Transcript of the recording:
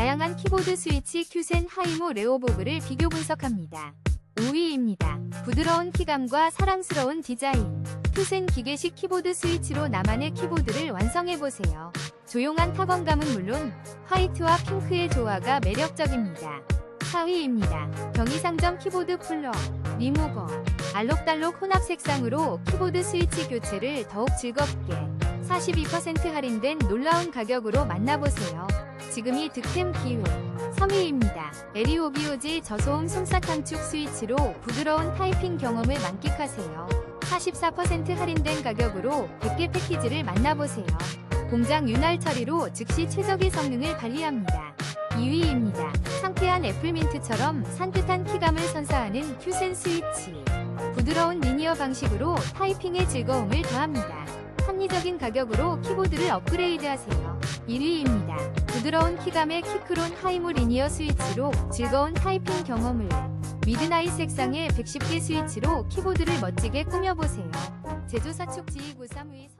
다양한 키보드 스위치 큐센 하이모 레오보그를 비교 분석합니다. 5위입니다. 부드러운 키감과 사랑스러운 디자인. 큐센 기계식 키보드 스위치로 나만의 키보드를 완성해보세요. 조용한 타건감은 물론 화이트와 핑크의 조화가 매력적입니다. 4위입니다. 경의상점 키보드 플러, 리무버, 알록달록 혼합 색상으로 키보드 스위치 교체를 더욱 즐겁게 42% 할인된 놀라운 가격으로 만나보세요. 지금이 득템 기회. 3위입니다. 에리오비오지 저소음 솜사탕축 스위치로 부드러운 타이핑 경험을 만끽하세요. 44% 할인된 가격으로 100개 패키지를 만나보세요. 공장 윤활 처리로 즉시 최적의 성능을 발휘합니다. 2위입니다. 상쾌한 애플민트처럼 산뜻한 키감을 선사하는 큐센 스위치. 부드러운 리니어 방식으로 타이핑의 즐거움을 더합니다. 합리적인 가격으로 키보드를 업그레이드하세요. 1위입니다. 부드러운 키감의 키크론 하이모 리니어 스위치로 즐거운 타이핑 경험을 미드나잇 색상의 110개 스위치로 키보드를 멋지게 꾸며보세요. 제조사 축 G935 3